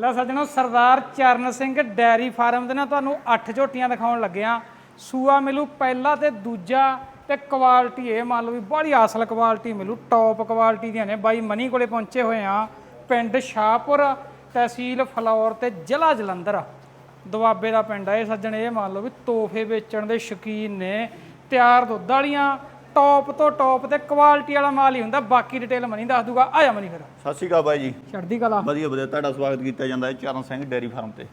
ਲੈ ਸੱਜਣੋ ਸਰਦਾਰ Charan Singh dairy farm ਦੇ ਨਾਲ ਤੁਹਾਨੂੰ 8 ਝੋਟੀਆਂ ਦਿਖਾਉਣ ਲੱਗਿਆ ਸੂਆ ਮਿਲੂ ਪਹਿਲਾ ਤੇ ਦੂਜਾ ਤੇ ਕੁਆਲਿਟੀ ਇਹ ਮੰਨ ਲਓ ਵੀ ਬੜੀ ਅਸਲ ਕੁਆਲਿਟੀ ਮਿਲੂ ਟੌਪ ਕੁਆਲਿਟੀ ਦੀਆਂ ਨੇ। ਬਾਈ ਮਨੀ ਕੋਲੇ ਪਹੁੰਚੇ ਹੋਏ ਆ ਪਿੰਡ ਸ਼ਾਹਪੁਰ, ਤਹਿਸੀਲ ਫਲੌਰ ਤੇ ਜ਼ਿਲ੍ਹਾ ਜਲੰਧਰ। ਦੁਆਬੇ ਦਾ ਪਿੰਡ ਆ ਇਹ ਸੱਜਣ, ਇਹ ਮੰਨ ਲਓ ਵੀ ਤੋਹਫੇ ਵੇਚਣ ਦੇ ਸ਼ੌਕੀਨ ਨੇ। ਤਿਆਰ ਦੁੱਧ ਵਾਲੀਆਂ ਟੌਪ ਤੋਂ ਟੌਪ ਤੇ ਕੁਆਲਿਟੀ ਵਾਲਾ ਮਾਲ ਹੀ ਹੁੰਦਾ ਬਾਕੀ ਡਿਟੇਲ ਮਨੀ ਦੱਸ ਦੂਗਾ। ਆ ਜਾ ਮਨੀ ਫਿਰ। ਸਤਿ ਸ਼੍ਰੀ ਅਕਾਲ ਬਾਈ ਜੀ। ਚੜ੍ਹਦੀ ਕਲਾ। ਵਧੀਆ ਵਧੀਆ। ਤੁਹਾਡਾ ਸਵਾਗਤ ਕੀਤਾ ਜਾਂਦਾ ਹੈ ਚਰਨ ਸਿੰਘ ਡੇਅਰੀ ਫਾਰਮ ਤੇ।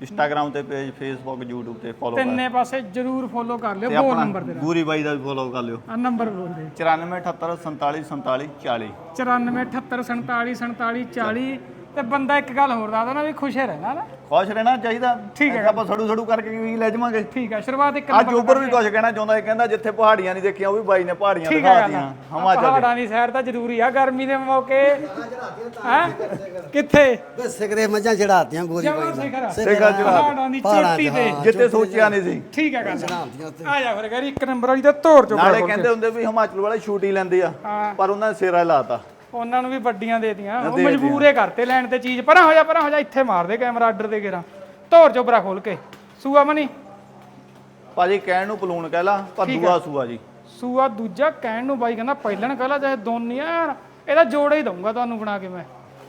ਇੰਸਟਾਗ੍ਰam ਤੇ ਪੇਜ ਫੇਸਬੁੱਕ YouTube ਤੇ ਫੋਲੋ ਕਰ। ਤਿੰਨੇ ਪਾਸੇ ਜਰੂਰ ਫੋਲੋ ਕਰ ਲਿਓ ਆਪਣਾ ਨੰਬਰ ਤੇਰਾ ਗੂਰੀ ਬਾਈ ਦਾ ਵੀ ਫੋਲੋ ਕਰ ਲਿਓ। ਆ ਨੰਬਰ ਬੋਲ ਦੇ। 9478474740 9478474740 ਤੇ ਬੰਦਾ ਇੱਕ ਗੱਲ ਹੋਰ ਦੱਸਦਾ ਨਾ ਵੀ ਖੁਸ਼ੇ ਰਹਿਣਾ ਨਾ। ਖੁਸ਼ ਰਹਿਣਾ ਚਾਹੀਦਾ। ਠੀਕ ਹੈ। ਆਪਾਂ ਸੜੂ ਸੜੂ ਕਰਕੇ ਵੀ ਲੈ ਜਾਵਾਂਗੇ। ਠੀਕ ਹੈ ਸ਼ੁਰੂਆਤ ਇੱਕ ਅੱਜ ਉੱਪਰ ਵੀ ਕੁਝ ਕਹਿਣਾ ਚਾਹੁੰਦਾ ਹੈ ਕਹਿੰਦਾ ਜਿੱਥੇ ਪਹਾੜੀਆਂ ਨਹੀਂ ਦੇਖੀਆਂ ਉਹ ਵੀ ਬਾਈ ਨੇ ਪਹਾੜੀਆਂ ਠੀਕ ਹੈ ਗੱਲ ਦਿਖਾਤੀਆਂ। ਹਿਮਾਚਲ ਪਹਾੜਾਂ ਦੀ ਸੈਰ ਤਾਂ ਜ਼ਰੂਰੀ ਆ ਗਰਮੀ ਦੇ ਮੌਕੇ। ਹੈ? ਕਿੱਥੇ? ਵੇ ਸਿਗਰੇ ਮੱਝਾਂ ਚੜਾਤੀਆਂ ਗੋਰੀ ਬਾਈ ਸਿਖਰ ਸਿਖਰ ਚੜ੍ਹਾ ਪਹਾੜਾਂ ਦੀ ਚੋਟੀ ਤੇ। ਜਿੱਥੇ ਸੋਚਿਆ ਨਹੀਂ ਸੀ। ਠੀਕ ਹੈ ਗੱਲ ਆ ਜਾ ਫਿਰ ਗਰੀ ਇੱਕ ਨੰਬਰ ਵਾਲੀ ਤੇ ਤੋੜ ਚੋ ਨਾਲੇ ਕਹਿੰਦੇ ਹੁੰਦੇ ਵੀ ਹਿਮਾਚਲ ਵਾਲੇ ਛੂਟ ਹੀ ਲੈਂਦੇ ਆ। ਪਰ ਉਹਨਾਂ ਨੇ ਸਿਰਾ ਲਾਤਾ ਉਹਨਾਂ ਨੂੰ ਵੀ ਵੱਡੀਆਂ ਦੇ ਦੀਆਂ ਉਹ। ਮਜਬੂਰੇ ਕਰਤੇ ਲੈਣ ਤੇ ਚੀਜ਼। ਪਰਾਂ ਹੋ ਜਾ ਪਰਾਂ ਹੋ ਜਾ ਇੱਥੇ ਮਾਰ ਦੇ ਕੈਮਰਾ ਆਰਡਰ ਦੇ ਗੇਰਾ ਤੋੜ ਚੋ ਬਰਾ ਖੋਲ ਕੇ। ਸੂਆ ਮਨੀ? ਭਾਜੀ ਕਹਿਣ ਨੂੰ ਪਲੂਣ ਕਹਿ ਲਾ ਪਰ ਦੂਆ ਸੂਆ ਜੀ। ਸੂਆ ਦੂਜਾ ਕਹਿਣ ਨੂੰ ਬਾਈ ਕਹਿੰਦਾ ਪਹਿਲਣ ਕਹਲਾ ਚਾਹੇ ਦੋਨੀ ਯਾਰ। ਇਹਦਾ ਜੋੜਾ ਹੀ ਦਊਂਗਾ ਤੁਹਾਨੂੰ ਬਣਾ ਕੇ ਮੈਂ।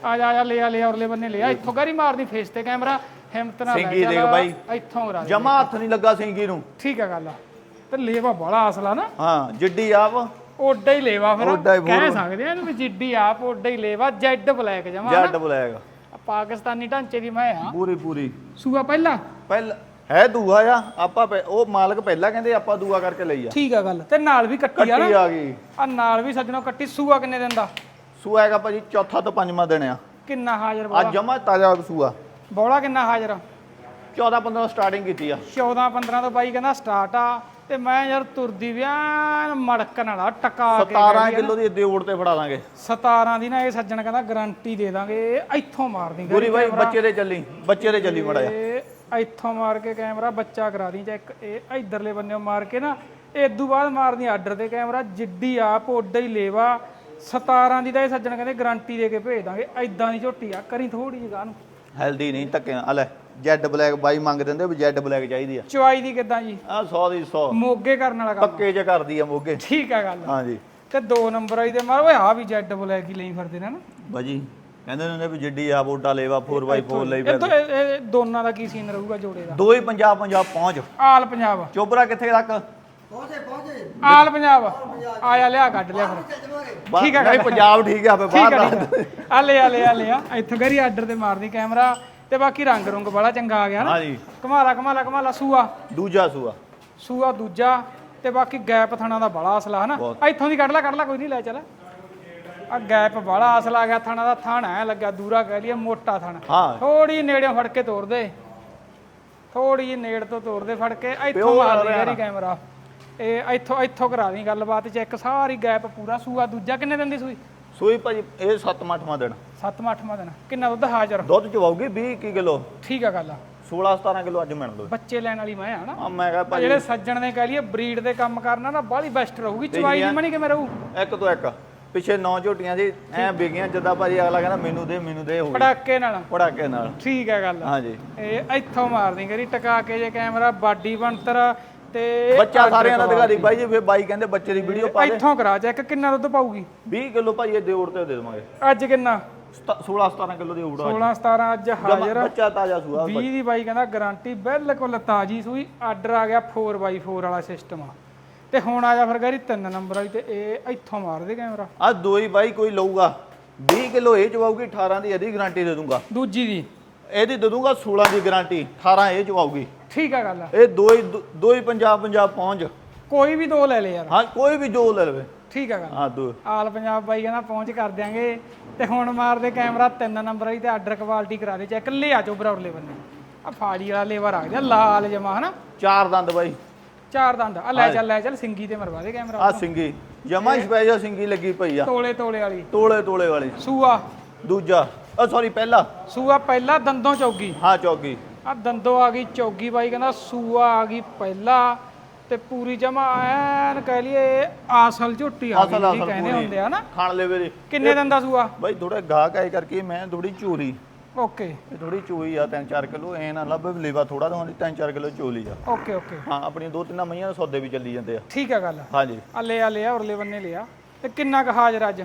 ਆ ਜਾ ਆ ਜਾ ਲੈ ਆ ਲੈ ਆ ਉਰਲੇ ਬੰਨੇ ਲੈ ਆ। ਇੱਥੋਂ ਗਾਰੀ ਮਾਰਦੀ ਫੇਸ ਤੇ ਕੈਮਰਾ ਹਿੰਮਤ ਨਾਲ ਲੈ ਸਿੰਗੀ ਦੇਖ ਬਾਈ। ਇੱਥੋਂ ਦੇ। ਜਮਾ ਹੱਥ ਨਹੀਂ ਲੱਗਾ ਸਿੰਗੀ ਨੂੰ। ਠੀਕ ਆ ਗੱਲ ਤੇ ਲੇਵਾ ਬੜਾ ਅਸਲਾ ਨਾ। ਹਾਂ ਜਿੱਡੀ ਆਪ। ਓਡਾ ਹੀ ਲੇਵਾ ਫਿਰ। ਓਡਾ ਹੀ ਕਹਿ। ਸਕਦੇ ਆ ਇਹਨੂੰ ਵੀ ਜਿੱਡੀ ਆਪ ਓਡਾ ਹੀ ਲੇਵਾ ਜੈਡ ਬਲੈਕ ਜਮਾ ਜੱਟ ਬਲੈਕ। ਪਾਕਿਸਤਾਨੀ ਢਾਂਚੇ ਦੀ ਮੈਂ ਆ। ਪੂਰੀ ਪੂਰੀ। ਸੂਆ ਪਹਿਲਾ? ਪਹਿਲ ਹੈ ਦੂਆ ਆ ਆਪਾਂ ਉਹ ਮਾਲਕ ਪਹਿਲਾਂ ਕਹਿੰਦੇ ਆਪਾਂ ਦੂਆ ਕਰਕੇ ਲਈ ਆ। ਠੀਕ ਆ ਗੱਲ ਤੇ ਨਾਲ ਵੀ ਕੱਟੀ ਆ ਕੱਟੀ ਆ ਗਈ। ਆ ਨਾਲ ਵੀ ਸੱਜਣੋ ਕੱਟੀ ਸੂਆ ਕਿੰਨੇ ਦਿਨ ਦਾ? ਸੂਆ ਹੈਗਾ ਭਾਜੀ ਚੌਥਾ ਤੋਂ ਪੰਜਵਾਂ ਦਿਨ ਆ। ਕਿੰਨਾ ਹਾਜ਼ਰ ਅੱਜ ਬੋਲਾ ਜਮਾ ਤਾਜ਼ਾ ਸੂਆ। ਬੋਲਾ ਕਿੰਨਾ ਹਾਜ਼ਰ? 14 15 ਸਟਾਰਟਿੰਗ ਕੀਤੀ ਆ। 14 15 ਤੋਂ ਬਾਈ ਕਹਿੰਦਾ ਸਟਾਰਟ ਆ ਤੇ ਮੈਂ ਯਾਰ ਤੁਰਦੀ ਵਿਆਨ ਮੜਕਣ ਵਾਲਾ ਟਕਾ ਕੇ 17 ਕਿਲੋ ਦੀ ਦੇਵੜ ਤੇ ਫੜਾ ਦਾਂਗੇ। 17 ਦੀ ਨਾ ਇਹ ਸੱਜਣ ਕਹਿੰਦਾ ਗਾਰੰਟੀ ਦੇ ਦਾਂਗੇ ਇੱਥੋਂ ਮਾਰ ਦੀ ਪੂਰੀ ਬਾਈ ਬੱਚੇ ਦੇ ਚੱਲੀ ਬੱਚੇ ਦੇ ਚੱਲੀ ਮੜਾ ਇੱਥੋਂ ਮਾਰ ਕੇ ਕੈਮਰਾ ਬੱਚਾ ਕਰਾ ਦੀ ਚੈੱਕ ਇਹ ਇਧਰਲੇ ਬੰਨੇੋਂ ਮਾਰ ਕੇ ਨਾ ਇਦੋਂ ਬਾਅਦ ਮਾਰਦੀ ਆਰਡਰ ਤੇ ਕੈਮਰਾ ਜਿੱਡੀ ਆਪ ਓਡਾ ਹੀ ਲੇਵਾ। 17 ਦੀ ਤਾਂ ਇਹ ਸੱਜਣ ਕਹਿੰਦੇ ਗਾਰੰਟੀ ਦੇ ਕੇ ਭੇਜ ਦਾਂਗੇ ਐਦਾਂ ਦੀ ਝੋਟੀ ਆ ਕਰੀ ਥੋੜੀ ਜਿਹੀ ਗਾਂ ਨੂੰ। ਹੈਲਦੀ ਨਹੀਂ ਧੱਕੇ ਆ ਲੈ। ਜੈਡ ਬਲੈਕ ਬਾਈ ਮੰਗ ਦਿੰਦੇ ਵੀ ਜੈਡ ਬਲੈਕ ਚਾਹੀਦੀ ਆ। ਚੁਆਈ ਦੀ ਕਿਦਾਂ ਜੀ? ਆ 100 ਦੀ 100 ਮੋਗੇ ਕਰਨ ਵਾਲਾ ਕੰਮ। ਪੱਕੇ ਚ ਕਰਦੀ ਆ ਮੋਗੇ। ਠੀਕ ਆ ਗੱਲ। ਹਾਂਜੀ। ਤੇ ਦੋ ਨੰਬਰ ਆਈ ਤੇ ਮਾਰ ਓਏ ਆ ਵੀ ਜੈਡ ਬਲੈਕ ਹੀ ਲਈ ਫਿਰਦੇ ਨੇ ਨਾ। ਬਾਜੀ ਕਹਿੰਦੇ ਨੇ ਵੀ ਜਿੱਡੀ ਆ ਬੋਟਾ ਲੇਵਾ 4x4 ਲਈ ਦੋ- ਇਹ ਇਹ ਦੋਨਾਂ ਦਾ ਕੀ ਸੀਨ ਰਹੂਗਾ ਜੋੜੇ ਦਾ? ਦੋ ਹੀ ਪੰਜਾਬ ਪੰਜਾਬ ਪਹੁੰਚ। ਆਲ ਪੰਜਾਬ। ਚੋਬਰਾ ਕਿੱਥੇ ਤੱਕ? ਪਹੁੰਚੇ ਪਹੁੰਚੇ। ਆਲ ਪੰਜਾਬ। ਆਇਆ ਲਿਆ ਕੱਢ ਲਿਆ ਫਿਰ। ਬਾ- ਠੀਕ ਆ ਨਹੀਂ ਪੰਜਾਬ ਠੀਕ ਆ ਫੇ ਠੀਕ ਬਾਹਰ ਆ। ਆ ਆ ਲੈ ਆ ਲੈ ਆ ਲੈ ਆ ਇੱਥੋਂ ਗਰੀ ਆਰਡਰ ਤੇ ਮਾਰਦੀ ਕੈਮਰਾ ਤੇ ਬਾਕੀ ਰੰਗ ਰੁੰਗ ਬੜਾ ਚੰਗਾ ਆ ਗਿਆ ਨਾ। ਹਾਂਜੀ। ਕਮਾਲਾ ਕਮਾਲਾ ਕਮਾਲਾ ਸੂਆ। ਦੂਜਾ ਸੂਆ। ਸੂਆ ਦੂਜਾ ਤੇ ਬਾਕੀ ਗੈਪ ਥਣਾ ਦਾ ਬੜਾ ਅਸਲਾ ਹਨਾ। ਇੱਥੋਂ ਦੀ ਕੱਢ ਲੈ ਕੱਢ ਲੈ ਕੋਈ ਨਹੀਂ ਲੈ ਚੱਲ। ਆ ਗੈਪ ਬੜਾ ਅਸਲਾ ਆ ਗਿਆ ਥਣਾ ਦਾ ਥਣ ਐ ਲੱਗਿਆ ਦੂਰਾ ਕਹਿ ਲਈਏ ਮੋਟਾ ਥਣ। ਥੋੜੀ ਨੇੜਿਓਂ ਫੜ ਕੇ ਤੋੜ ਦੇ। ਥੋੜੀ ਜਿਹੀ ਨੇੜ ਤੋਂ ਤੋੜ ਦੇ ਫੜ ਕੇ ਇੱਥੋਂ ਮਾਰ ਦੇ ਗੈਰੀ ਕੈਮਰਾ। ਇਹ ਇੱਥੋਂ ਇੱਥੋਂ ਕਰਾ ਦੀ ਗੱਲਬਾਤ ਚੈੱਕ ਸਾਰੀ ਗੈਪ ਪੂਰਾ ਸੂਆ ਦੂਜਾ ਕਿੰਨੇ ਦਿਨ ਦੀ ਸੂਈ? ਸੂਈ ਭਾਜੀ ਇਹ 7ਵਾਂ 8ਵਾਂ ਦਿਨ। ਸੱਤਵਾਂ ਅੱਠਵਾਂ ਦਿਨ। ਕਿੰਨਾ ਦੁੱਧ ਹਾਜ਼ਰ? ਦੁੱਧ ਚਵਾਉਗੀ 20 ਕੀ ਕਿਲੋ। ਠੀਕ ਆ ਗੱਲ ਆ। 16 17 ਕਿਲੋ ਅੱਜ ਮਿਲ ਦੋ। ਬੱਚੇ ਲੈਣ ਵਾਲੀ ਮੈਂ ਆ ਨਾ। ਆ ਮੈਂ ਕਹਾਂ ਭਾਜੀ ਜਿਹੜੇ ਸੱਜਣ ਨੇ ਕਹਿ ਲਈਏ ਬਰੀਡ ਦੇ ਕੰਮ ਕਰਨਾ ਨਾ ਬਾਹਲੀ ਬੈਸਟ ਰਹੂਗੀ। ਚਵਾਈ ਦੀ ਮਣੀ ਕਿਵੇਂ ਰਹੂ? ਇੱਕ ਤੋਂ ਇੱਕ। ਪਿੱਛੇ ਨੌ ਝੋਟੀਆਂ ਜੀ ਐ ਵਿਗੀਆਂ ਜਿੱਦਾਂ ਭਾਜੀ ਅਗਲਾ ਕਹਿੰਦਾ ਮੈਨੂੰ ਦੇ ਮੈਨੂੰ ਦੇ ਹੋ ਗਈ ਪੜਾਕੇ ਨਾਲ। ਪੜਾਕੇ ਨਾਲ। ਠੀਕ ਹੈ ਗੱਲ ਹਾਂਜੀ। ਇਹ ਇੱਥੋਂ ਮਾਰਦੀ ਕਰੀ ਟਕਾ ਕੇ ਜੇ ਕੈਮਰਾ ਬਾਡੀ ਬਣਤਰ ਤੇ ਬੱਚਾ ਸਾਰਿਆਂ ਦਾ ਦਿਖਾ ਦੀ। ਬਾਈ ਜੀ ਫੇ ਬਾਈ ਕਹਿੰਦੇ ਬੱਚੇ ਦੀ ਵੀਡੀਓ ਪਾ ਦੇ। ਇੱਥੋਂ ਕਰਾ ਚੈੱਕ ਕਿੰਨਾ ਦੁੱਧ ਪਾਊਗੀ? 20 ਕਿਲੋ ਭਾਜੀ ਇਹ ਦੇਉੜ ਤੇ ਦੇ ਦੇਵਾਂਗੇ। ਅੱਜ ਕਿੰਨਾ? 16 17 ਕਿਲੋ ਦੀ ਉੜਾ 16 17 ਅੱਜ ਹਾਜ਼ਰ ਬੱਚਾ ਤਾਜ਼ਾ ਸੂਆ 20 ਦੀ ਬਾਈ ਕਹਿੰਦਾ ਗਾਰੰਟੀ ਬਿਲਕੁਲ ਤਾਜੀ ਸੂਈ ਆਰਡਰ ਆ ਗਿਆ 4x4 ਵਾਲਾ ਸਿਸਟਮ ਆ। ਤੇ ਹੁਣ ਆ ਜਾ ਫਿਰ ਗਾਰੀ ਤਿੰਨ ਨੰਬਰ ਵਾਲੀ ਤੇ ਇਹ ਇੱਥੋਂ ਮਾਰ ਦੇ ਕੈਮਰਾ। ਆ ਦੋ ਹੀ ਬਾਈ ਕੋਈ ਲਊਗਾ। 20 ਕਿਲੋ ਇਹ ਚਵਾਉਗੀ 18 ਦੀ ਇਹਦੀ ਗਾਰੰਟੀ ਦੇ ਦੂੰਗਾ ਦੂਜੀ ਦੀ। ਇਹਦੀ ਦੇ ਦੂੰਗਾ 16 ਦੀ ਗਾਰੰਟੀ 18 ਇਹ ਚਵਾਉਗੀ ਠੀਕ ਆ ਗੱਲ ਇਹ ਦੋ ਹੀ ਦੋ ਹੀ ਪੰਜਾਬ ਪੰਜਾਬ ਪਹੁੰਚ। ਕੋਈ ਵੀ ਦੋ ਲੈ ਲੈ ਯਾਰ। ਹਾਂ ਕੋਈ ਵੀ ਜੋ ਲੈ ਲਵੇ। ਠੀਕ ਗੱਲ। ਹਾਂ ਦੋ ਆਲ ਪੰਜਾਬ ਬਾਈ ਕਹਿੰਦਾ ਪਹੁੰਚ ਕਰ ਦਿਆਂਗੇ। ਤੇ ਹੁਣ ਮਾਰਦੇ ਕੈਮਰਾ ਤਿੰਨ ਨੰਬਰ ਵਾਲੀ ਤੇ ਆਰਡਰ ਕੁਆਲਿਟੀ ਕਰਾ ਦੇ ਚੈੱਕ ਲਿਆ ਚੋ ਬਰਾਬਰਲੇ ਬੰਨੇ ਆ ਫਾੜੀ ਵਾਲਾ ਲੇਵਰ ਆ ਗਿਆ ਲਾਲ ਜਮਾ ਹਨਾ? ਚਾਰ ਦੰਦ ਬਾਈ। ਚਾਰ ਦੰਦ। ਆ ਲੈ ਚੱਲ ਲੈ ਚੱਲ ਸਿੰਗੀ ਤੇ ਮਰਵਾ ਦੇ ਕੈਮਰਾ ਆ ਸਿੰਗੀ। ਜਮਾ ਸਪੈਸ਼ਲ ਸਿੰਗੀ ਲੱਗੀ ਪਈ ਆ। ਤੋਲੇ ਤੋਲੇ ਵਾਲੀ। ਤੋਲੇ ਤੋਲੇ ਵਾਲੀ। ਸੂਆ। ਦੂਜਾ। ਆ ਸੌਰੀ ਪਹਿਲਾ। ਸੂਆ ਪਹਿਲਾ ਦੰਦੋਂ ਚੌਗੀ। ਹਾਂ ਚੌਗੀ। ਆ ਦੰਦੋਂ ਆ ਗਈ ਚੌਗੀ ਬਾਈ ਕਹਿੰਦਾ ਸੂਆ ਆ ਗਈ ਪਹਿਲਾ। ਤੇ ਪੂਰੀ ਜਮਾ ਐਨ ਕਹਿ ਲਈਏ ਆਸਲ ਝੋਟੀ ਆ ਅਸਲ ਗਈ ਜੀ ਅਸਲ ਕਹਿੰਦੇ। ਹੁੰਦੇ ਆ ਨਾ। ਖਾਣ ਲੈ ਵੇਰੇ। ਕਿੰਨੇ ਦਿਨ ਦਾ ਸੂਆ? ਬਾਈ ਥੋੜਾ ਗਾਹਕ ਆਏ ਕਰਕੇ ਮੈਂ ਥੋੜੀ ਚੋਰੀ। ਓਕੇ। ਇਹ ਥੋੜੀ ਚੋਈ ਆ 3-4 ਕਿਲੋ। ਐ ਨਾ ਲੱਭ ਲੇਵਾ ਥੋੜਾ ਤਾਂ 3-4 ਕਿਲੋ ਚੋਲੀ ਆ। Okay okay. ਹਾਂ ਆਪਣੀਆਂ ਦੋ ਤਿੰਨਾਂ ਮਈਆਂ ਦੇ ਸੌਦੇ ਵੀ ਚੱਲੀ ਜਾਂਦੇ ਆ। ਠੀਕ ਹੈ ਗੱਲ। ਹਾਂਜੀ। ਆ ਲਿਆ ਉਰਲੇ ਬੰਨੇ ਲਿਆ ਤੇ ਕਿੰਨਾ ਕੁ ਹਾਜ਼ਰ ਅੱਜ?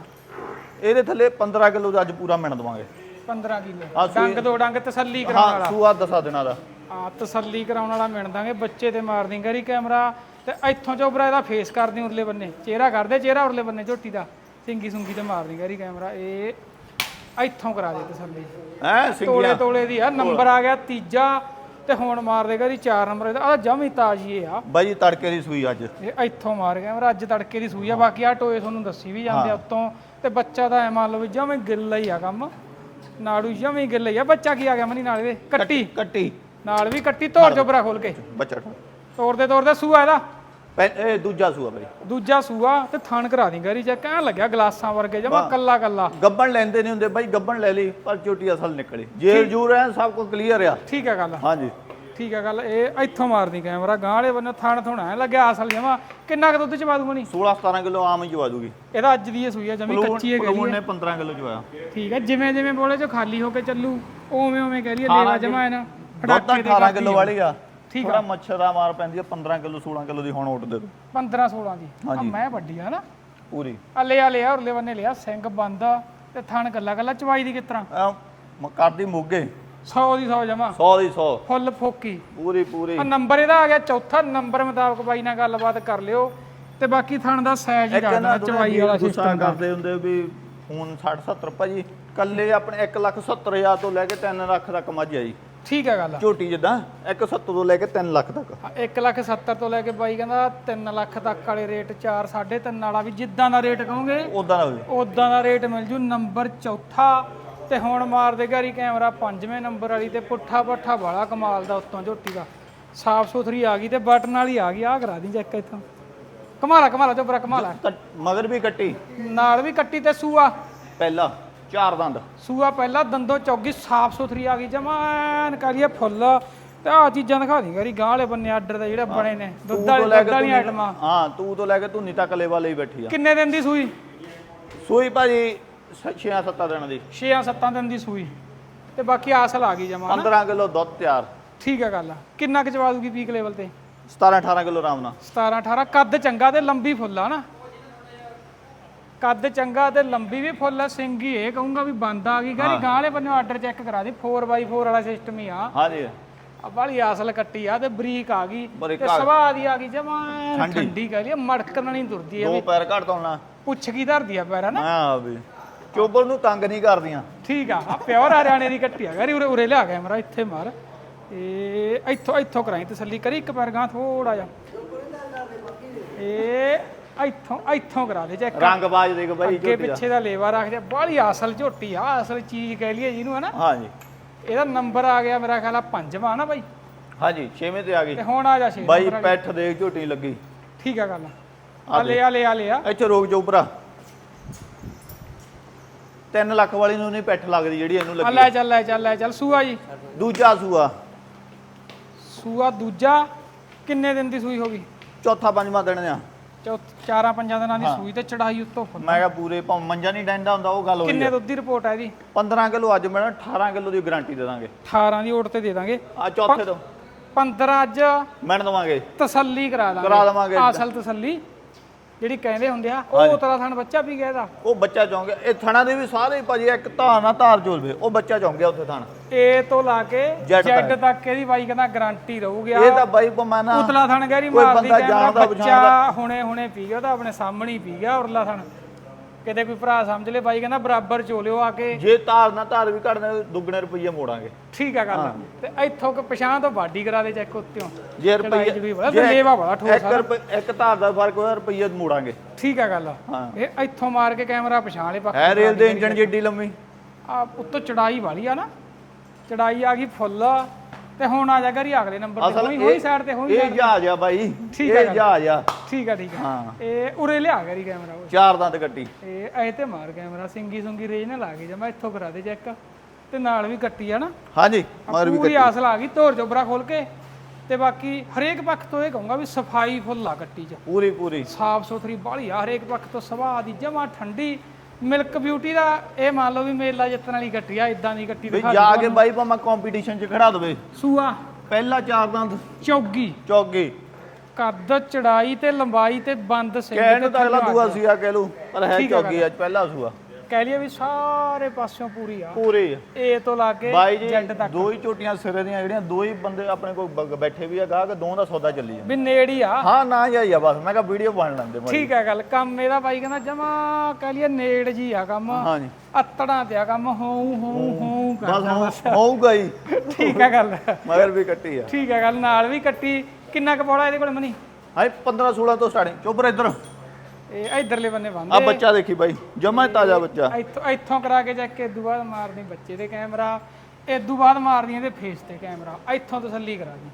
ਇਹਦੇ ਥੱਲੇ 15 ਕਿਲੋ ਦਾ ਅੱਜ ਪੂਰਾ ਮਿਣ ਦਵਾਂਗੇ। 15 ਕਿਲੋ। ਆ ਸੂਈ- ਡੰਗ ਦੋ ਡੰਗ ਤਸੱਲੀ ਕਰਾਉਣ ਹਾਂ ਵਾਲਾ। ਸੂਆ ਦਸਾਂ ਦਿਨਾਂ ਦਾ ਆ ਤਸੱਲੀ ਕਰਾਉਣ ਵਾਲਾ ਮਿਣ ਦਾਂਗੇ ਬੱਚੇ ਤੇ ਮਾਰ ਦੀ ਗਰੀ ਕੈਮਰਾ ਤੇ ਇੱਥੋਂ ਚੋਬਰਾ ਇਹਦਾ ਫੇਸ ਕਰਦੀ ਉਰਲੇ ਬੰਨੇ। ਚਿਹਰਾ ਕਰਦੇ ਚਿਹਰਾ ਉਰਲੇ ਬੰਨੇ ਝੋਟੀ ਦਾ। ਸਿੰਗੀ ਸੁੰਗੀ ਤੇ ਮਾਰ ਦੀ ਗਰੀ ਕੈਮਰਾ। ਇਹ ਇੱਥੋਂ ਕਰਾ ਦੇ ਤਸੱਲੀ। ਐ ਤੋਲੇ ਤੋਲੇ ਦੀ ਆ ਨੰਬਰ ਆ ਗਿਆ ਤੀਜਾ ਤੇ ਹੁਣ ਮਾਰ ਦੇ ਗਰੀ 4 ਨੰਬਰ ਇਹਦਾ। ਆ ਜਮੀ ਤਾਜੀ ਇਹ ਆ। ਬਾਈ ਜੀ ਤੜਕੇ ਦੀ ਸੂਈ ਅੱਜ। ਇਹ ਇੱਥੋਂ ਮਾਰ ਗਿਆ ਮੇਰਾ ਅੱਜ ਤੜਕੇ ਦੀ ਸੂਈ ਆ। ਬਾਕੀ ਆ ਟੋਏ ਤੁਹਾਨੂੰ ਦੱਸੀ ਵੀ ਜਾਂਦੇ ਆ ਉੱਤੋਂ। ਤੇ ਬੱਚਾ ਤਾਂ ਐ ਮੰਨ ਲਓ ਵੀ ਜਮੇ ਗਿੱਲਾ ਹੀ ਆ ਕੰਮ। ਨਾੜੂ ਜਮੇ ਗਿੱਲਾ ਹੀ ਆ। ਬੱਚਾ ਕੀ ਆ ਗਿਆ ਮਨੀ ਨਾਲ ਇਹਦੇ? ਕੱਟੀ। ਕੱਟੀ। ਨਾਲ ਵੀ ਕੱਟੀ ਧੋਰ ਚੋਬਰਾ ਖੋਲ ਕੇ। ਬੱਚਾ ਤੋੜਦੇ ਤੋੜਦੇ ਸੂਆ ਇਹਦਾ। ਇਹ ਦੂਜਾ ਸੂਆ ਬਾਈ। ਦੂਜਾ ਸੂਆ ਤੇ ਥਣ ਕਰਾ ਦੀ ਗਰੀ ਜੇ ਕਹਿਣ ਲੱਗਿਆ ਗਲਾਸਾਂ ਵਰਗੇ ਜਮਾ ਕੱਲਾ ਕੱਲਾ। ਗੱਬਣ ਲੈਂਦੇ ਨਹੀਂ ਹੁੰਦੇ ਬਾਈ ਗੱਬਣ ਲੈ ਲਈ ਪਰ ਚੋਟੀ ਅਸਲ ਨਿਕਲੀ। ਜੇਰ ਜੂਰ ਐ ਸਭ ਕੁਝ ਕਲੀਅਰ ਆ। ਠੀਕ ਹੈ ਗੱਲ। ਹਾਂਜੀ। ਠੀਕ ਹੈ ਗੱਲ ਇਹ ਇੱਥੋਂ ਮਾਰਦੀ ਕੈਮਰਾ ਗਾਂ ਵਾਲੇ ਬੰਨੇ ਥਣ ਥੁਣਾ ਐ ਲੱਗਿਆ ਅਸਲ ਜਮਾ। ਕਿੰਨਾ ਕੁ ਦੁੱਧ ਚ ਪਾ ਦੂੰਗਾ ਨਹੀਂ 16 17 ਕਿਲੋ ਆਮ ਹੀ ਜਵਾ ਦੂਗੀ। ਇਹਦਾ ਅੱਜ ਦੀ ਇਹ ਸੂਈ ਆ ਜਮੀ ਕੱਚੀ ਹੈ ਪਲੂਣ ਨੇ 15 ਕਿਲੋ ਜਵਾਇਆ ਠੀਕ ਹੈ ਜਿਵੇਂ ਜਿਵੇਂ ਬੋਲੇ ਚੋ ਖਾਲੀ ਹੋ ਕੇ ਚੱਲੂ ਉਵੇਂ ਉਵੇਂ ਕਹਿ ਲਈਏ ਲੇਵਾ ਜਮਾ ਇਹਨਾਂ। ਦੁੱਧ ਤਾਂ 18 ਕਿਲੋ ਵਾਲੀ ਆ। ਠੀਕ ਥੋੜਾ ਮੱਛਰ ਦਾ ਮਾਰ ਪੈਂਦੀ ਆ 15 ਕਿਲੋ 16 ਕਿਲੋ ਦੀ ਹੁਣ ਉੱਠ ਦੇ ਦੋ। 15 16 ਦੀ। ਆ ਹਾਂਜੀ। ਮੈਂ ਵੱਡੀ ਆ ਨਾ। ਪੂਰੀ। ਆ ਲਿਆ ਲਿਆ ਉਰਲੇ ਬੰਨੇ ਲਿਆ ਸਿੰਘ ਬੰਦ ਤੇ ਥਣ ਗੱਲਾ ਗੱਲਾ ਚਵਾਈ ਦੀ ਕਿਸ ਤਰ੍ਹਾਂ? ਐਂ ਮ- ਕਰਦੀ ਮੋਗੇ। 100 ਦੀ 100 ਜਮਾ। 100 ਦੀ 100 ਫੁੱਲ ਫੋਕੀ। ਪੂਰੀ ਪੂਰੀ। ਆ ਨੰਬਰ ਇਹਦਾ ਆ ਗਿਆ ਚੌਥਾ। ਨੰਬਰ ਮੁਤਾਬਕ ਬਾਈ ਨਾਲ ਗੱਲਬਾਤ ਕਰ ਲਿਓ। ਤੇ ਬਾਕੀ ਥਣ ਦਾ ਸਾਈਜ਼ ਹੀ ਇੱਕ ਰੱਖ ਨਾ ਦੇਣਾ ਚਵਾਈ ਵਾਲਾ ਗੁੱਸਾ ਸਿਸਟਮ ਦਾ। ਕਰਦੇ ਹੁੰਦੇ ਵੀ ਫੋਨ 60 70 ਭਾਜੀ ਕੱਲੇ ਆਪਣੇ 1 ਲੱਖ 70 ਹਜ਼ਾਰ ਤੋਂ ਲੈ ਕੇ 3 ਲੱਖ ਤੱਕ ਮੱਝ ਆ ਜੀ। ਠੀਕ ਹੈ ਗੱਲ ਝੋਟੀ ਜਿੱਦਾਂ 170 ਤੋਂ ਲੈ ਕੇ 3 ਲੱਖ ਤੱਕ। 1 ਲੱਖ 70 ਤੋਂ ਲੈ ਕੇ ਬਾਈ ਕਹਿੰਦਾ 3 ਲੱਖ ਤੱਕ ਵਾਲੇ ਰੇਟ 4 3.5 ਵਾਲਾ ਵੀ ਜਿੱਦਾਂ ਦਾ ਰੇਟ ਕਹੋਗੇ ਉਦਾਂ ਦਾ ਹੋਵੇ ਉਦਾਂ ਦਾ ਰੇਟ ਮਿਲ ਜੂ ਨੰਬਰ ਚੌਥਾ। ਤੇ ਹੁਣ ਮਾਰ ਦੇ ਗਾਰੀ ਕੈਮਰਾ ਪੰਜਵੇਂ ਨੰਬਰ ਵਾਲੀ ਤੇ ਪੁੱਠਾ ਪੱਠਾ ਵਾਲਾ ਕਮਾਲ ਦਾ ਉੱਤੋਂ ਝੋਟੀ ਦਾ। ਸਾਫ਼ ਸੁਥਰੀ ਆ ਗਈ ਤੇ ਬਟਨ ਵਾਲੀ ਆ ਗਈ ਆ ਕਰਾ ਦੀ ਚੈੱਕ ਇੱਥੋਂ। ਕਮਾਲਾ ਕਮਾਲਾ ਚੋਬਰਾ ਕਮਾਲਾ ਮਗਰ ਵੀ ਕੱਟੀ। ਨਾਲ ਵੀ ਕੱਟੀ ਤੇ ਸੂਆ। ਪਹਿਲਾ। ਚਾਰ ਦੰਦ। ਸੂਆ ਪਹਿਲਾਂ ਦੰਦੋਂ ਚੌਗੀ ਸਾਫ਼ ਸੁਥਰੀ ਆ ਗਈ ਜਮਾਨ ਕਰੀਏ ਫੁੱਲ। ਤੇ ਆ ਚੀਜ਼ਾਂ ਦਿਖਾ ਦੀ ਗਾਰੀ ਗਾਂ ਵਾਲੇ ਬੰਨੇ ਆਰਡਰ ਦੇ ਜਿਹੜੇ ਬਣੇ ਨੇ ਦੁੱਧ ਵਾਲੀ ਦੁੱਧ ਤੂੰ ਆਈਟਮਾਂ। ਹਾਂ ਤੂੰ ਤੋਂ ਲੈ ਕੇ ਧੁੰਨੀ ਤੱਕ ਲੇਵਾ ਲਈ ਬੈਠੀ ਆ। ਕਿੰਨੇ ਦਿਨ ਦੀ ਸੂਈ? ਸੂਈ ਭਾਜੀ 6-7 ਦਿਨਾਂ ਦੀ। 6-7 ਦਿਨ ਦੀ ਸੂਈ। ਤੇ ਬਾਕੀ ਆਸਲ ਆ ਗਈ ਜਮਾ 15 ਕਿਲੋ ਦੁੱਧ ਤਿਆਰ। ਠੀਕ ਹੈ ਗੱਲ ਕਿੰਨਾ ਕੁ ਚਵਾ ਦੂਗੀ ਪੀਕ ਲੈਵਲ ਤੇ? 17-18 ਕਿਲੋ ਆਰਾਮ ਨਾਲ। 17 18 ਕੱਦ ਚੰਗਾ ਤੇ ਲੰਬੀ ਫੁੱਲ ਆ ਨਾ? ਕੱਦ ਚੰਗਾ ਤੇ ਲੰਬੀ ਵੀ ਫੁੱਲ ਆ ਸਿੰਗੀ ਇਹ ਕਹੂੰਗਾ ਵੀ ਬੰਦ ਆ ਗਈ। ਗਾਂ ਵਾਲੇ ਬੰਨੇ ਆਰਡਰ ਚੈੱਕ ਕਰਾ ਦੇ 4x4 ਵਾਲਾ ਸਿਸਟਮ ਹੀ ਆ। ਹਾਂਜੀ। ਆ ਬਾਲੀ ਅਸਲ ਕੱਟੀ ਆ ਤੇ ਬਰੀਕ ਆ ਗਈ ਤੇ। ਸਵਾਹ ਦੀ ਆ ਗਈ ਜਮਾ ਠੰਡੀ। ਕਹ ਲਈ ਮੜਕਣ ਨਹੀਂ ਤੁਰਦੀ ਇਹ ਦੋ ਪੈਰ ਘੱਟ ਤੋਲਣਾ ਪੁੱਛ ਕੀ ਧਰਦੀ ਆ ਪੈਰਾ ਨਾ? ਹਾਂ ਵੀ। ਚੋਬਰ ਨੂੰ ਤੰਗ ਨਹੀਂ ਕਰਦੀਆਂ। ਠੀਕ ਆ ਆ ਪਿਓਰ ਹਰਿਆਣੇ ਦੀ ਕੱਟੀ ਆ। ਗਾਰੀ ਉਰੇ ਉਰੇ ਲਿਆ ਗਿਆ ਮੇਰਾ ਇੱਥੇ ਮਾਰ। ਇਹ ਇੱਥੋਂ ਇੱਥੋਂ ਕਰਾਈ ਤਸੱਲੀ ਕਰੀ ਇੱਕ ਪੈਰ ਗਾਂ ਥੋੜਾ ਜਿਹਾ। ਇਹ ਇੱਥੋਂ ਇੱਥੋਂ ਕਰਾ ਦੇ ਚੈੱਕ ਰੰਗ ਬਾਜ ਦੇਖ ਬਾਈ ਅੱਗੇ ਝੋਟੀ ਦਾ। ਪਿੱਛੇ ਦਾ ਲੇਵਾ ਰੱਖ ਜਾ ਬਾਹਲੀ ਅਸਲ ਝੋਟੀ ਆ ਅਸਲ ਚੀਜ਼ ਕਹਿ ਲਈਏ ਜਿਹਨੂੰ ਹੈ ਨਾ ਹਾਂਜੀ। ਇਹਦਾ ਨੰਬਰ ਆ ਗਿਆ ਮੇਰਾ ਖਿਆਲ ਆ ਪੰਜਵਾਂ ਨਾ ਬਾਈ। ਹਾਂਜੀ ਛੇਵੇਂ ਤੇ ਆ ਗਈ। ਤੇ ਹੁਣ ਆ ਜਾ ਛੇ ਬਾਈ ਨੰਬਰ ਵਾਲੀ। ਪੈਠ ਦੇ ਝੋਟੀ ਲੱਗੀ। ਠੀਕ ਆ ਗੱਲ ਆ। ਲੈ ਆ ਲੈ। ਆ ਲੈ ਆ ਇੱਥੇ ਰੋਕ ਜੋ ਭਰਾ। 3 ਲੱਖ ਵਾਲੀ ਨੂੰ ਨਹੀਂ ਪੈਠ ਲੱਗਦੀ ਜਿਹੜੀ ਇਹਨੂੰ ਆ ਲੱਗੀ। ਲੈ ਚੱਲ ਲੈ ਚੱਲ ਲੈ ਚੱਲ। ਸੂਆ ਜੀ। ਦੂਜਾ ਸੂਆ। ਸੂਆ ਦੂਜਾ। ਕਿੰਨੇ ਦਿਨ ਦੀ ਸੂਈ ਹੋ ਗਈ? ਚੌਥਾ ਪੰਜਵਾਂ ਦਿਨ ਆ। ਚੌਥ ਚਾਰਾਂ ਪੰਜਾਂ ਦਿਨਾਂ ਦੀ ਸੂਈ ਤੇ ਚੜਾਈ ਉੱਤੋਂ ਫੁੱਲ ਮੈਂ ਕਿਹਾ ਪੂਰੇ ਭਾਵੇਂ ਮੰਜਾ ਨਹੀਂ ਡੈਂਦਾ ਹੁੰਦਾ ਉਹ ਗੱਲ ਹੋਈ ਕਿੰਨੇ ਆ। ਦੁੱਧ ਦੀ ਰਿਪੋਰਟ ਹੈ ਇਹਦੀ? 15 ਕਿਲੋ ਅੱਜ ਮੈਂ 18 ਕਿਲੋ ਦੀ ਗਾਰੰਟੀ ਦੇ ਦਾਂਗੇ। 18 ਦੀ ਓਟ ਤੇ ਦੇ ਦਾਂਗੇ। ਆ ਚੌਥੇ ਤੋਂ। 15 ਅੱਜ ਮੈਂ ਦਵਾਂਗੇ। ਤਸੱਲੀ ਕਰਾ ਦਾਂਗੇ। ਕਰਾ ਦੇਵਾਂਗੇ। ਅਸਲ ਤਸੱਲੀ। ਜਿਹੜੀ ਕਹਿੰਦੇ ਹੁੰਦੇ ਆ ਉਹ ਉਤਰਾ ਥਣ ਬੱਚਾ ਵੀ ਗਿਆ ਇਹਦਾ। ਉਹ ਬੱਚਾ ਚਾਹੁੰਗੇ ਇਹ ਥਣਾ ਦੇ ਵੀ ਸਾਰੇ ਭਾਜੀ ਇੱਕ ਧਾਰ ਨਾ ਧਾਰ ਜੋਲਵੇ ਉਹ ਬੱਚਾ ਚਾਹੁੰਗੇ ਉੱਥੇ ਥਣ। ਏ ਤੋਂ ਲਾ ਕੇ ਜੈਡ ਤੱਕ। ਇਹਦੀ ਬਾਈ ਕਹਿੰਦਾ ਗਾਰੰਟੀ ਰਹੂਗੀ। ਇਹ ਤਾਂ ਬਾਈ ਪਮਾਨਾ ਉਤਲਾ ਥਣ ਗੈਰੀ ਕੋਈ ਮਾਰਦੀ ਜਾਣਦਾ ਬੱਚਾ ਹੁਣੇ ਹੁਣੇ ਪੀ ਗਿਆ ਉਹਦਾ ਆਪਣੇ ਸਾਹਮਣੇ ਹੀ ਪੀ ਗਿਆ ਉਰਲਾ ਥਣ। ਕਿਤੇ ਕੋਈ ਭਰਾ ਸਮਝ ਲੈ ਬਾਈ ਕਹਿੰਦਾ ਬਰਾਬਰ ਚੋਲਿਓ ਆ ਕੇ। ਜੇ ਧਾਰ ਨਾ ਧਾਰ ਵੀ ਘੜਨੇ ਦੁੱਗਣੇ ਰੁਪਈਏ ਮੋੜਾਂਗੇ। ਠੀਕ ਆ ਗੱਲ ਤੇ ਇੱਥੋਂ ਕਿ ਪਛਾਣ ਤੋਂ ਬਾਡੀ ਕਰਾ ਦੇ ਚੈੱਕ ਉੱਤਿਓ। ਜੇ ਰੁਪਈਏ ਲੇਵਾ ਬੜਾ ਠੋਸ ਇੱਕ ਧਾਰ ਦਾ ਫ਼ਰਕ ਹੋਇਆ ਰੁਪਈਏ ਮੋੜਾਂਗੇ। ਠੀਕ ਆ ਗੱਲ। ਇਹ ਇੱਥੋਂ ਮਾਰ ਕੇ ਕੈਮਰਾ ਪਛਾਣ ਲੈ ਬਾਕੀ ਹੈ ਰੇਲ ਦੇ ਇੰਜਣ ਜਿੱਡੀ ਲੰਮੀ। ਆ ਉੱਤੋਂ ਚੜਾਈ ਵਾਲੀ ਆ ਨਾ। ਚੜਾਈ ਆ ਗਈ ਫੁੱਲ। ਤੇ ਹੁਣ ਆ ਜਾ ਗਰੀ ਅਗਲੇ ਨੰਬਰ ਤੇ। ਹੋਈ ਹੋਈ ਸਾਈਡ ਤੇ ਹੋਈ ਇਹ ਜਹਾਜ਼ ਆ ਬਾਈ। ਇਹ। ਜਹਾਜ਼ ਆ। ਠੀਕ ਆ ਠੀਕ ਆ। ਹਾਂ। ਇਹ ਉਰੇ ਲਿਆ ਗਰੀ ਕੈਮਰਾ ਉਹ। ਚਾਰ ਦੰਦ ਕੱਟੀ ਇਹ ਐ ਤੇ ਮਾਰ ਕੈਮਰਾ ਸਿੰਗੀ ਸੁੰਗੀ ਰੇਜ ਨਾ ਲਾ ਕੇ ਜਮਾ ਇੱਥੋਂ ਕਰਾ ਦੇ ਚੈੱਕ। ਤੇ ਨਾਲ ਵੀ ਕੱਟੀ ਆ ਨਾ। ਹਾਂਜੀ ਆ ਮਗਰ ਵੀ ਪੂਰੀ ਆਸਲ ਆ ਗਈ ਧੋਰ ਜੋਬਰਾ ਖੋਲ ਕੇ। ਤੇ ਬਾਕੀ ਹਰੇਕ ਪੱਖ ਤੋਂ ਇਹ ਕਹੂੰਗਾ ਵੀ ਸਫ਼ਾਈ ਫੁੱਲ ਆ ਕੱਟੀ ਚ। ਪੂਰੀ ਪੂਰੀ। ਸਾਫ਼ ਸੁਥਰੀ ਬਾਹਲੀ ਆ ਹਰੇਕ ਪੱਖ ਤੋਂ ਸੁਭਾਅ ਦੀ ਜਮਾ ਠੰਡੀ। ਮਿਲਕ ਬਿਊਟੀ ਦਾ ਇਹ ਮੰਨ ਲਓ ਵੀ ਮੇਲਾ ਜਿੱਤਣ ਵਾਲੀ ਗੱਟੀ ਆ ਇਦਾਂ ਦੀ ਗੱਟੀ ਵੀ ਦਿਖਾ ਜਾ ਕੇ ਬਾਈ ਭਾਵੇਂ ਕੰਪੀਟੀਸ਼ਨ 'ਚ ਖੜਾ ਦਵੇ। ਸੂਆ। ਪਹਿਲਾ ਚਾਰ ਦੰਦ। ਚੌਗੀ। ਚੌਗੇ। ਕੱਦ ਚੜਾਈ ਤੇ ਲੰਬਾਈ ਤੇ ਬੰਦ ਸਿੰਘ ਕਹਿਣ ਨੂੰ ਤੇ ਅਗਲਾ ਦੂਆ ਆ। ਸੀਆ ਕਹਿ ਲੂ ਪਰ ਹੈ ਠੀਕ ਆ ਚੌਗੀ ਅੱਜ ਪਹਿਲਾ ਸੂਆ। ਕਹਿ ਲਈਏ ਵੀ ਸਾਰੇ ਪਾਸਿਓਂ ਪੂਰੀ ਆ। ਪੂਰੇ ਏ ਤੋਂ ਲਾ ਕੇ ਬਾਈ ਜੀ ਜੈਡ ਤੱਕ। ਦੋ ਹੀ ਝੋਟੀਆਂ ਸਿਰੇ ਦੀਆਂ ਜਿਹੜੀਆਂ ਦੋ ਹੀ ਬੰਦੇ ਆਪਣੇ ਕੋਲ ਬ- ਬੈਠੇ ਵੀ ਆ ਗਾਹਕ ਦੋ ਦਾ ਸੌਦਾ ਚੱਲੀ ਜਾਂਦਾ। ਵੀ ਨੇੜ ਹੀ ਆ। ਹਾਂ ਨਾ ਜਾਈ ਆ ਬਸ ਮੈਂ ਕਿਹਾ ਵੀਡੀਓ ਬਣ ਲੈਂਦੇ ਮਾੜੀ। ਠੀਕ ਹੈ ਗੱਲ ਕੰਮ ਇਹਦਾ ਬਾਈ ਕਹਿੰਦਾ ਜਮਾ ਕਹਿ ਲਈਏ ਨੇੜ ਜੀ ਆ ਕੰਮ। ਹਾਂਜੀ ਅੱਤੜਾਂ ਤੇ ਆ ਕੰਮ ਹੋਊ ਹੋਊ ਹੋਊ ਬਸ ਕਰਦਾ ਹੋ- ਬਸ। ਹੋਊਗਾ ਹੀ। ਠੀਕ ਹੈ ਗੱਲ। ਮਗਰ ਵੀ ਕੱਟੀ ਆ। ਠੀਕ ਹੈ ਗੱਲ ਨਾਲ ਵੀ ਕੱਟੀ। ਕਿੰਨਾ ਕੁ ਬੋੜਾ ਇਹਦੇ ਕੋਲ ਮਨੀ? ਹਾਂ 15 16 ਤੋਂ ਸਟਾਰਟਿੰਗ। ਚੁੱਪ ਇੱਧਰ। ਇਹ ਇਧਰਲੇ ਬੰਨੇ ਆ ਬੰਦੇ ਬੱਚਾ ਦੇਖੀ ਬਾਈ ਜਮਾ ਤਾਜ਼ਾ ਬੱਚਾ। ਇੱਥੋਂ ਇੱਥੋਂ ਕਰਾ ਕੇ ਚੈੱਕ ਇਦੋਂ ਬਾਅਦ ਮਾਰਦੀ ਬੱਚੇ ਦੇ ਕੈਮਰਾ। ਇਦੋਂ ਬਾਅਦ ਮਾਰਦੀ ਇਹਦੇ ਫੇਸ ਤੇ ਕੈਮਰਾ। ਇੱਥੋਂ ਤਸੱਲੀ ਕਰਾ ਦੀ।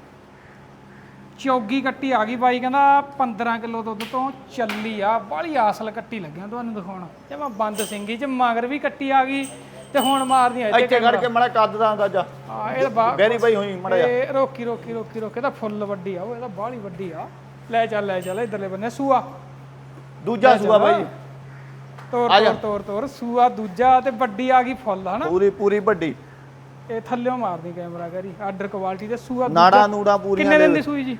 ਚੌਗੀ ਕੱਟੀ ਆ ਗਈ ਬਾਈ ਕਹਿੰਦਾ 15 ਕਿਲੋ ਦੁੱਧ ਤੋਂ ਚੱਲੀ ਆ। ਬਾਹਲੀ ਆਸਲ ਕੱਟੀ ਲੱਗਿਆ ਤੁਹਾਨੂੰ ਦਿਖਾਉਣ। ਜਮਾ ਬੰਦ ਸਿੰਘੀ ਚ ਮਗਰ ਵੀ ਕੱਟੀ ਆ ਗਈ। ਤੇ ਹੁਣ ਮਾਰਦੀ ਇੱਥੇ ਇੱਥੇ ਖੜ ਕੇ ਮੜਾ ਕੱਦ ਦਾ ਅੰਦਾਜ਼ਾ ਹਾਂ ਇਹ ਬਾ ਬੈਰੀ ਬਾਈ ਹੋਈ ਮੜਾ ਇਹ ਰੋਕੀ ਰੋਕੀ ਰੋਕੀ ਰੋਕੀ ਤਾਂ ਫੁੱਲ ਵੱਡੀ ਆ ਉਹ ਇਹਦਾ ਬਾਹਲੀ ਵੱਡੀ ਆ। ਲੈ ਚੱਲ ਲੈ ਚੱਲ ਇਧਰਲੇ ਬੰਨੇ ਸੂਆ। ਦੂਜਾ ਸੂਆ ਬਾਈ। ਤੋਰ ਤੋਰ ਤੋਰ ਤੋਰ ਸੂਆ ਦੂਜਾ ਤੇ ਵੱਡੀ ਆ ਗਈ ਫੁੱਲ ਹਨਾ? ਪੂਰੀ ਪੂਰੀ ਵੱਡੀ। ਇਹ ਥੱਲਿਓਂ ਮਾਰਦੀ ਕੈਮਰਾ ਕਰੀ ਆਰਡਰ ਕੁਆਲਿਟੀ ਤੇ ਸੂਆ ਨਾੜਾ ਨੂੜਾ ਪੂਰੀਆਂ ਕਿੰਨੇ ਦਿਨ ਦੀ ਸੂਈ ਜੀ?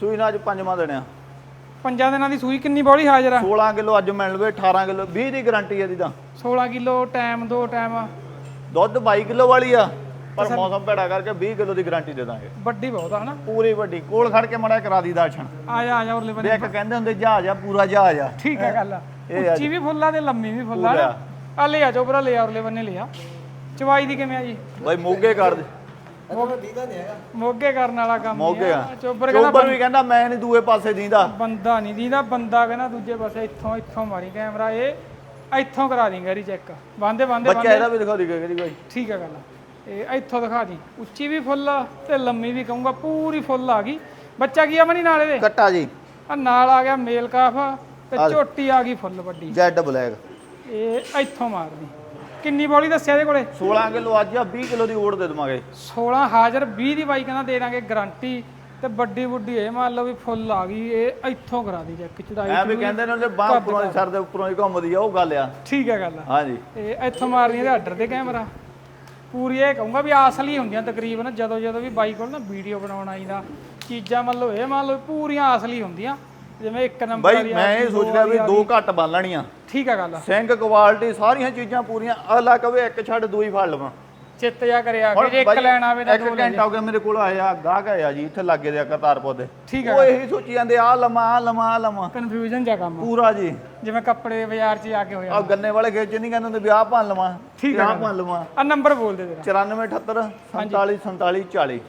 ਸੂਈ ਨਾਲ ਅੱਜ ਪੰਜਵਾਂ ਦੇਣਿਆ ਪੰਜਾਂ ਦਿਨਾਂ ਦੀ ਸੂਈ ਕਿੰਨੀ ਬੋਲੀ ਹਾਜ਼ਰ ਆ? 16 ਕਿਲੋ ਅੱਜ ਮਿਲ ਲਵੇ 18 ਕਿਲੋ 20 ਦੀ ਗਾਰੰਟੀ ਹੈ ਦੀ ਤਾਂ। 16 ਕਿਲੋ ਟਾਈਮ ਦੋ ਟਾਈਮ ਦੁੱਧ 22 ਕਿਲੋ ਵਾਲੀ ਆ ਪਰ ਮੌਸਮ ਭੈੜਾ ਕਰਕੇ 20 ਕਿਲੋ ਦੀ ਗਾਰੰਟੀ ਦੇ ਦਾਂਗੇ। ਵੱਡੀ ਬਹੁਤ ਆ ਹਨਾ? ਪੂਰੀ ਵੱਡੀ। ਕੋਲ ਖੜ ਕੇ ਮੜਾ ਕਰਾ ਦੀ ਦਰਸ਼ਨ ਆ ਜਾ ਆ ਜਾ ਉਰਲੇ ਬੰਨੇ ਇੱਕ ਕਹਿੰਦੇ ਹੁੰਦੇ ਜਹਾਜ਼ ਆ ਪੂਰਾ ਜਹਾਜ਼ ਆ। ਠੀਕ ਹੈ? ਗੱਲ ਇਹ ਉੱਚੀ ਵੀ ਫੁੱਲਾ ਤੇ ਲੰਮੀ ਵੀ ਫੁੱਲਾ ਨਾ। ਆ ਲੈ ਆ ਚੋਬਰਾ ਲੈ ਆ ਉਰਲੇ ਬੰਨੇ ਲੈ ਆ ਚਵਾਈ ਦੀ ਕਿਵੇਂ ਆ ਜੀ? ਬਾਈ ਮੋਗੇ ਕਰ ਦੇ। ਦੀਦਾ ਮੋਗੇ ਕਰਨ ਵਾਲਾ ਕੰਮ ਮੋਗੇ ਆ। ਚੋਬਰ ਕਹਿੰਦਾ ਚੋਬਰ ਵੀ ਕਹਿੰਦਾ ਮੈਂ ਨਹੀਂ ਦੂਏ ਪਾਸੇ ਦੀਂਦਾ। ਬੰਦਾ ਨਹੀਂ ਦੀਦਾ ਬੰਦਾ ਕਹਿੰਦਾ ਦੂਜੇ ਪਾਸੇ ਇੱਥੋਂ ਇੱਥੋਂ ਮਾਰੀ ਕੈਮਰਾ ਇਹ। ਇੱਥੋਂ ਕਰਾ ਦੀ ਗੈਰੀ ਚੈੱਕ ਬੰਦੇ ਬੰਦੇ ਬੱਚਾ ਇਹਦਾ ਵੀ ਦਿਖਾ ਦੀ ਕਿਹੜੀ ਬਾਈ ਠੀਕ ਹੈ ਗੱਲ ਇਹ ਇੱਥੋਂ ਦਿਖਾ ਦੀ ਉੱਚੀ ਵੀ ਫੁੱਲ ਆ ਤੇ ਲੰਮੀ ਵੀ ਕਹੂੰਗਾ ਪੂਰੀ ਫੁੱਲ ਆ ਗਈ। ਬੱਚਾ ਕੀ ਆ ਮਨੀ ਨਾਲ ਇਹਦੇ? ਕੱਟਾ ਜੀ। ਆ ਨਾਲ ਆ ਗਿਆ ਮੇਲ ਕਾਫ ਤੇ ਝੋਟੀ ਆ ਗਈ ਫੁੱਲ ਵੱਡੀ। Jet black. ਇਹ ਇੱਥੋਂ ਮਾਰਦੀ ਕਿੰਨੀ ਬੋਲੀ ਦੱਸਿਆ ਇਹਦੇ ਕੋਲੇ? 16 ਕਿਲੋ ਅੱਜ ਆ 20 ਕਿਲੋ ਦੀ ਓੜ ਦੇ ਦਵਾਂਗੇ। 16 ਹਾਜ਼ਰ 20 ਦੀ ਬਾਈ ਕਹਿੰਦਾ ਦੇ ਦਾਂਗੇ ਗਾਰੰਟੀ। ਤੇ ਵੱਡੀ ਵੱਡੀ ਇਹ ਮੰਨ ਲਓ ਵੀ ਫੁੱਲ ਆ ਗਈ ਇਹ ਇੱਥੋਂ ਕਰਾ ਦੀ ਚੈੱਕ ਚੜਾਈ ਐ ਵੀ ਕਹਿੰਦੇ ਨੇ ਉਹਦੇ ਬਾਹ ਉੱਪਰੋਂ ਦੀ। ਸਰ ਦੇ ਉੱਪਰੋਂ ਹੀ ਘੁੰਮਦੀ ਆ ਉਹ ਗੱਲ ਆ। ਠੀਕ ਹੈ ਗੱਲ ਹਾਂਜੀ। ਇਹ ਇੱਥੋਂ ਮਾਰਨੀ ਇਹਦੇ ਆਰਡਰ ਤੇ ਕੈਮਰਾ। ਪੂਰੀ ਇਹ ਕਹੂੰਗਾ ਵੀ ਅਸਲੀ ਹੁੰਦੀਆਂ ਤਕਰੀਬਨ ਜਦੋਂ ਜਦੋਂ ਵੀ ਬਾਈ ਕੋਲ ਨਾ ਵੀਡੀਓ ਬਣਾਉਣ ਆਈਦਾ ਚੀਜ਼ਾਂ ਮੰਨ ਲਓ ਇਹ ਮੰਨ ਲਓ ਪੂਰੀਆਂ ਅਸਲੀ ਹੁੰਦੀਆਂ। ਜਿਵੇਂ ਇੱਕ ਨੰਬਰ ਬਾਈ ਵਾਲੀ ਮੈਂ ਇਹ ਸੋਚ ਦੋ ਰਿਹਾ ਵੀ ਦੋ। ਘੱਟ ਬੰਨ ਲੈਣੀਆਂ। ਠੀਕ ਹੈ ਗੱਲ ਸਿੰਘ ਕੁਆਲਿਟੀ ਸਾਰੀਆਂ ਚੀਜ਼ਾਂ ਪੂਰੀਆਂ ਅਗਲਾ ਕਵੇ ਇੱਕ ਛੱਡ ਦੂਈ ਫੜ ਲਵਾਂ। ਚਿੱਤ ਜਾ ਕਰਿਆ ਕਿ ਜੇ ਇੱਕ ਲੈਣ ਆਵੇ ਤਾਂ ਇੱਕ ਲੈ ਘੰਟਾ ਹੋ ਗਿਆ ਮੇਰੇ ਕੋਲ ਆਇਆ ਗਾਹਕ ਆਇਆ ਜੀ ਇੱਥੇ ਲੱਗੇ ਦੇ ਆ ਕਰਤਾਰਪੁਰ ਦੇ। ਠੀਕ ਉਹ ਇਹੀ ਸੋਚੀ ਜਾਂਦੇ ਆ ਆ ਲਵਾਂ ਆ ਲਵਾਂ ਕਨਫਿਊਜ਼ਨ ਜਾ ਕੰਮ ਆ। ਪੂਰਾ ਜੀ। ਜਿਵੇਂ ਕੱਪੜੇ ਦੇ ਬਾਜ਼ਾਰ 'ਚ ਜਾ ਕੇ ਹੋਇਆ ਆ ਗੰਨੇ ਵਾਲੇ ਖੇਚ ਨਹੀਂ ਕਹਿੰਦੇ ਹੁੰਦੇ ਵੀ ਆਹ ਭੰਨ ਲਵਾਂ ਠੀਕ ਆ। ਭੰਨ ਲਵਾਂ। ਆ ਨੰਬਰ ਬੋਲ ਦੇ ਤੇਰਾ 9478 47 47 40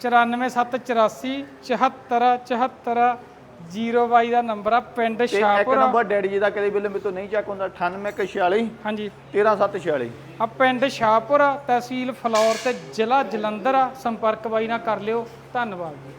94784 74 74 022 ਦਾ ਨੰਬਰ ਆ ਪਿੰਡ ਤੇ ਇੱਕ ਸ਼ਾਹਪੁਰ। ਨੰਬਰ ਡੈਡੀ ਜੀ ਦਾ ਕਦੇ ਵੇਲੇ ਮੇਰੇ ਤੋਂ ਨਹੀਂ ਚੱਕ ਹੁੰਦਾ 9846 ਹਾਂਜੀ। 13746 ਆ ਪਿੰਡ ਸ਼ਾਹਪੁਰ ਤਹਿਸੀਲ ਫਲੌਰ ਤੇ ਜ਼ਿਲ੍ਹਾ ਜਲੰਧਰ ਆ ਸੰਪਰਕ ਬਾਈ ਨਾਲ ਕਰ ਲਿਓ ਧੰਨਵਾਦ ਜੀ।